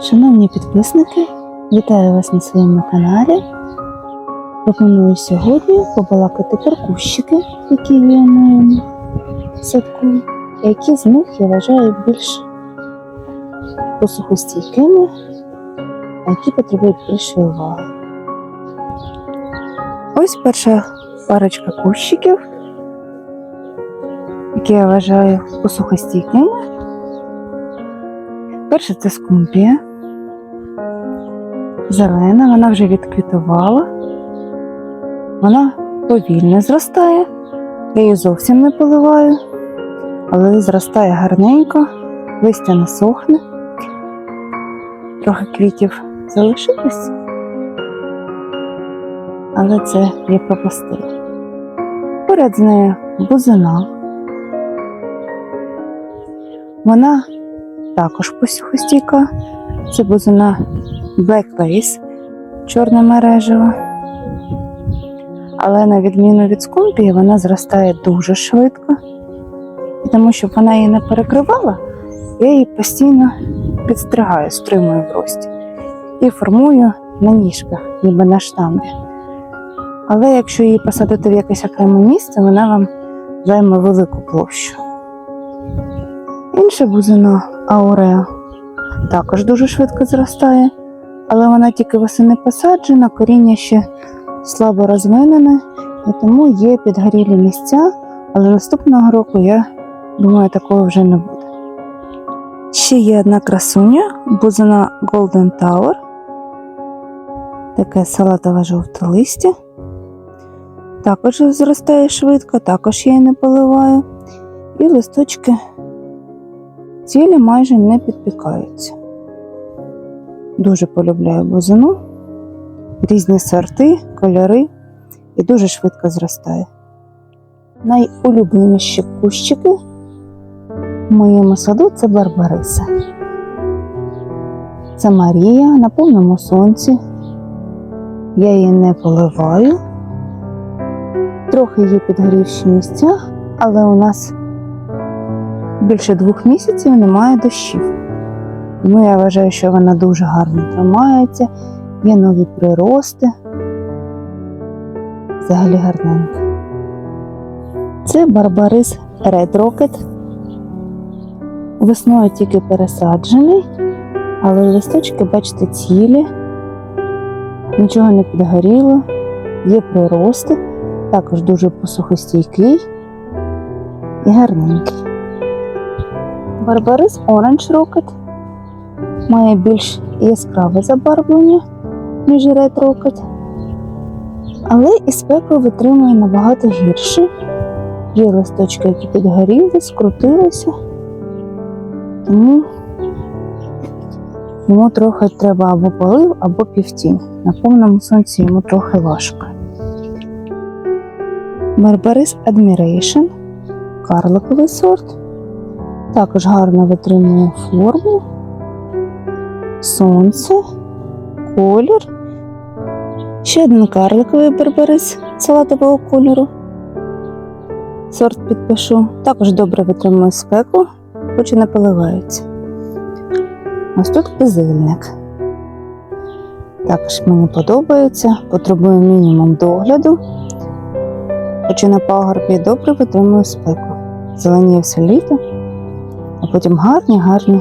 Шановні підписники, вітаю вас на своєму каналі. Пропоную сьогодні побалакати про кущики, які є в моєму садку, які з них я вважаю більш посухостійкими, а які потребують більшої уваги. Ось перша парочка кущиків, які я вважаю посухостійкими. Перше це скумпія. Зелена, вона вже відквітувала. Вона повільно зростає. Я її зовсім не поливаю, але зростає гарненько, листя не сохне. Трохи квітів залишилось, але це я пропустила. Поряд з нею бузина. Вона також посухостійка. Це бузина Black чорне мережево. Але на відміну від скумпії, вона зростає дуже швидко. І тому, щоб вона її не перекривала, я її постійно підстригаю, стримую в рості і формую на ніжках, ніби на штамбі. Але якщо її посадити в якесь окреме місце, вона вам займе велику площу. Інша бузина Ауреа також дуже швидко зростає, але вона тільки восени посаджена, коріння ще слабо розвинене, і тому є підгорілі місця, але наступного року я думаю, такого вже не буде. Ще є одна красуня, бузина Golden Tower. Таке салатове жовте листя. Також зростає швидко, також я її не поливаю. І листочки цілі майже не підпікаються. Дуже полюбляю бузину, різні сорти, кольори і дуже швидко зростає. Найулюбленіші кущики в моєму саду це барбариса. Це Марія на повному сонці. Я її не поливаю. Трохи є підгорівші місця, але у нас більше двох місяців немає дощів. Тому я вважаю, що вона дуже гарно тримається, є нові прирости. Взагалі гарненька. Це барбарис Red Rocket. Весною тільки пересаджений, але листочки, бачите, цілі, нічого не підгоріло, є прирости, також дуже посухостійкий і гарненький. Барбарис Orange Rocket має більш яскраве забарвлення, ніж Rocket, але і спеку витримує набагато гірше. Є листочки, які підгоріли, скрутилися, тому йому трохи треба або полив, або півтінь. На повному сонці йому трохи важко. Барбарис Admiration, карликовий сорт. Також гарно витримує форму, сонце, колір. Ще один карликовий барбарис салатового кольору. Сорт підпишу. Також добре витримує спеку, хоч і не поливається. Ось тут кизильник. Також мені подобається, потребує мінімум догляду, хоч і на пагорбі добре витримує спеку. Зеленіє все літо а потім гарні, гарні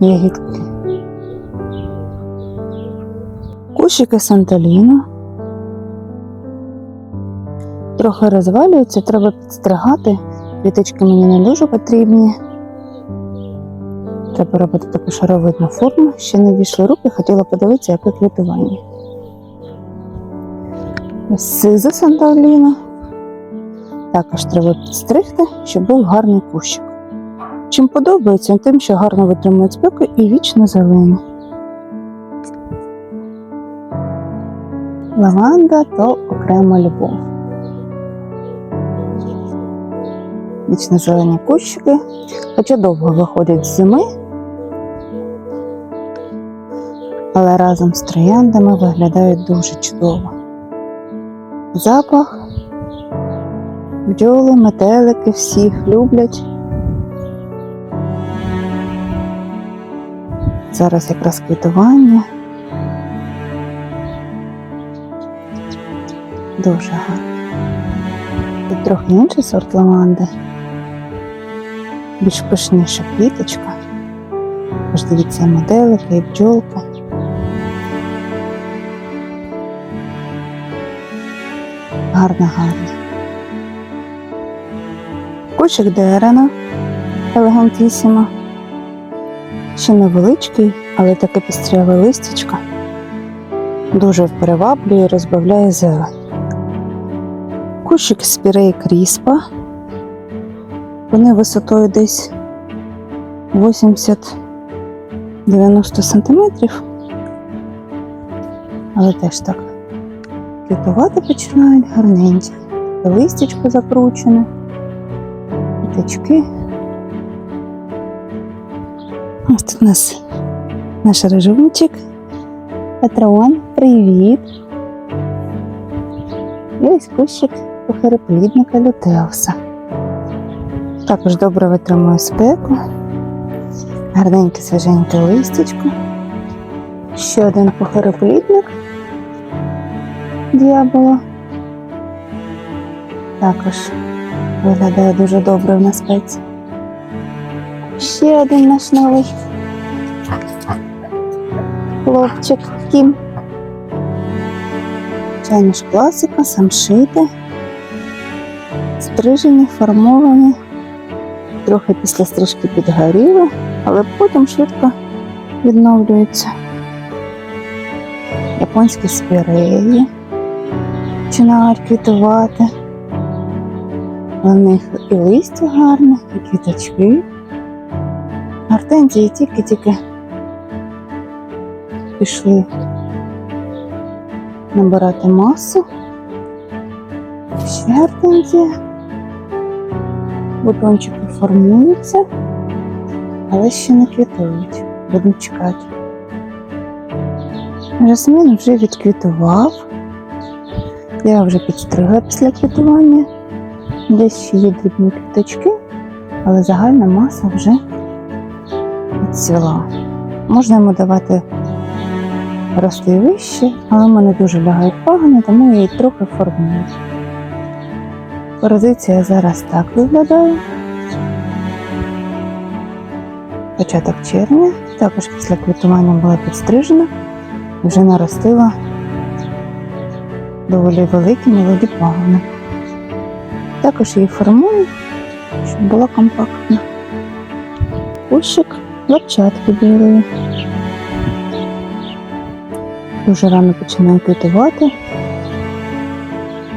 ягідки. Кущики Санталіно. Трохи розвалюються, треба підстригати. Квіточки мені не дуже потрібні. Треба робити таку шаровидну форму. Ще не війшли руки, хотіла подивитися, яке квітування. Сиза Санталіна. Також треба підстригти, щоб був гарний кущик. Чим подобається, тим, що гарно витримують спеку і вічно зелені. Лаванда то окрема любов. Вічно зелені кущики, хоча довго виходять з зими, але разом з трояндами виглядають дуже чудово. Запах, бджоли, метелики всіх люблять. Зараз якраз квітування. Дуже гарно. Тут трохи інший сорт лаванди. Більш пишніша квіточка. Аж дивіться, моделики і бджолка. Гарно, гарно. Кущик дерена елегантісімо. Ще невеличкий, але таке пістряве листячко. Дуже приваблює і розбавляє зелень. Кущик спіреї кріспа. Вони висотою десь 80-90 сантиметрів. Але теж так квітувати починають гарненькі. Листячко закручене, п'ятачки. Ось тут у нас наш рижунчик. Патрон, привіт. І ось кущик похероплідника лютеуса. Також добре витримує спеку. Гарненьке свіженьке листячко. Ще один похероплідник діабола. Також виглядає дуже добре в спеці. Ще один наш новий хлопчик Кім. Звичайно ж класика, самшити. Стрижені, формовані. Трохи після стрижки підгоріли, але потім швидко відновлюються. Японські спіреї починають квітувати. У них і листя гарне, і квіточки. Гортензії тільки-тільки пішли набирати масу. Ще гортензія. Бутончики формуються, але ще не квітують. Будемо чекати. Жасмін вже відквітував. Я вже підстригла після квітування. Десь ще є дрібні квіточки, але загальна маса вже відцвіла. Можна йому давати рости вище, але в мене дуже лягають пагони, тому я її трохи формую. Позиція зараз так виглядає. Початок червня, також після квітування була підстрижена і вже наростила доволі великі молоді пагони. Також її формую, щоб була компактна. Кущик лапчатки білої. Дуже рано починає квітувати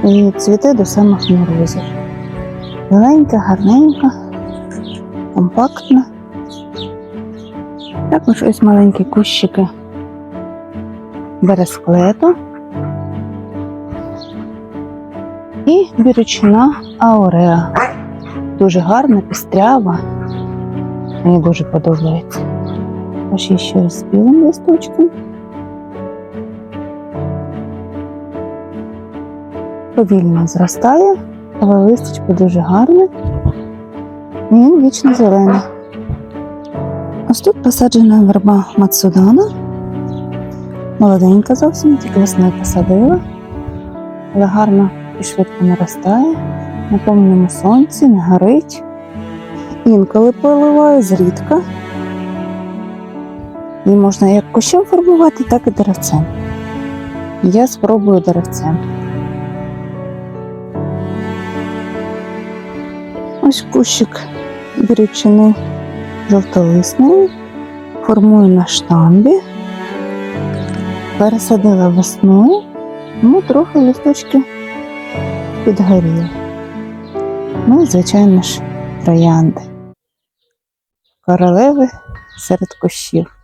і цвіте до самих морозів. Біленька, гарненька, компактна. Також ось маленькі кущики бересклету і бірючина ауреа. Дуже гарна, пістрява. Мені дуже подобається. Ось ще з білим листочком. Повільно зростає, але листочко дуже гарне. І Він вічно зелений. Ось тут посаджена верба Мацудана. Молоденька зовсім, тільки весною посадила, але гарно і швидко наростає, на повному сонці, не горить. Інколи поливаю зрідка. Її можна як кущем фарбувати, так і деревцем. Я спробую деревцем. Ось кущик бірючини жовтолисної. Формую на штамбі. Пересадила весною, ну трохи листочки підгоріли. Ну і, звичайно ж, троянди. Королеви серед кущів.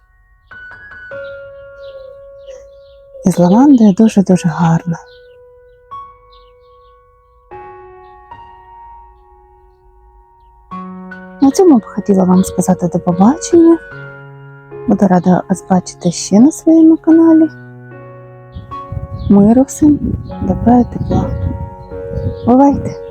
І з дуже-дуже гарно. На цьому б хотіла вам сказати до побачення. Буду рада вас бачити ще на своєму каналі. Миру всім, добра і тепла. Бувайте!